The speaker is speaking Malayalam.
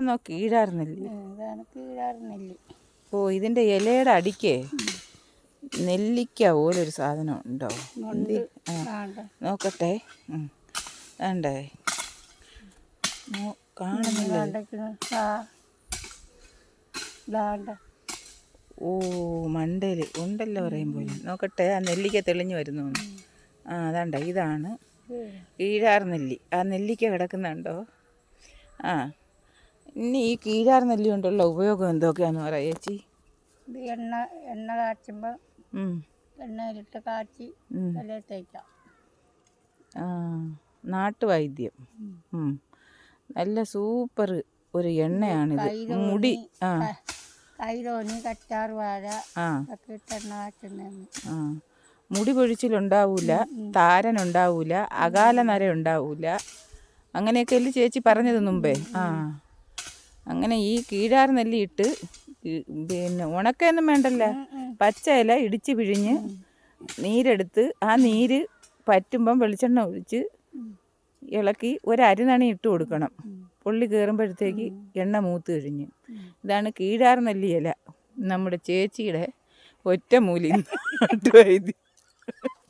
കീഴാർന്നില്ല ഇതാണ് കീഴാർന്നെല്ലി ഓ ഇതിന്റെ ഇലയുടെ അടിക്കേ നെല്ലിക്ക പോലൊരു സാധനം ഉണ്ടോ? എന്തി? ആ ആണ്ട്. നോക്കട്ടെ. ഉം. വേണ്ടേ? നോ- കാണുന്നില്ല? ഇതാണ്ടേക്കണ്. ആ ഇതാണ്ട്. ഓ മണ്ടയിൽ ഉണ്ടല്ലോ പറയും പോലെ. നോക്കട്ടെ ആ നെല്ലിക്ക തെളിഞ്ഞു വരുന്നു ആ അതാണ്ട ഇതാണ്. കീഴാർ നെല്ലി ആ നെല്ലിക്ക കിടക്കുന്നുണ്ടോ? ആ. ഇനി ഈ കീഴാർ നെല്ലി കൊണ്ടുള്ള ഉപയോഗം എന്തൊക്കെയാന്ന് പറയാം ചേച്ചി. ഇത് എണ്ണ എണ്ണ കാച്ചുമ്പോൾ എണ്ണ എണ്ണയിലിട്ട് കാച്ചി. തലയിൽ തേക്കാം. നാട്ടുവൈദ്യം. നല്ല സൂപ്പർ ഒരു എണ്ണയാണിത്. മുടി ആ. കൈതോന്നി കറ്റാർ വാഴ ആ. ഒക്കെ ഇട്ട് എണ്ണ കാച്ചുന്നതാണ്. ആ. മുടി പൊഴിച്ചിലുണ്ടാവൂല താരനുണ്ടാവൂല അകാല നര ഉണ്ടാവൂല അങ്ങനെയൊക്കെ അല്ലേ ചേച്ചി പറഞ്ഞത് മുമ്പേ? ആ. അങ്ങനെ ഈ കീഴാർ നെല്ലി ഇട്ട് പിന്നെ ഉണക്കയൊന്നും വേണ്ടല്ല. പച്ച ഇല ഇടിച്ച് പിഴിഞ്ഞ് നീരെടുത്ത് ആ നീര് പറ്റുമ്പം വെളിച്ചെണ്ണ ഒഴിച്ച് ഇളക്കി ഒരു അരിനണി ഇട്ട് കൊടുക്കണം. പുള്ളി കയറുമ്പോഴത്തേക്ക് എണ്ണ മൂത്ത് കഴിഞ്ഞ്. ഇതാണ് കീഴാർ നെല്ലി ഇല. നമ്മുടെ ചേച്ചിയുടെ ഒറ്റമൂലി. നാട്ടുവൈദ്യം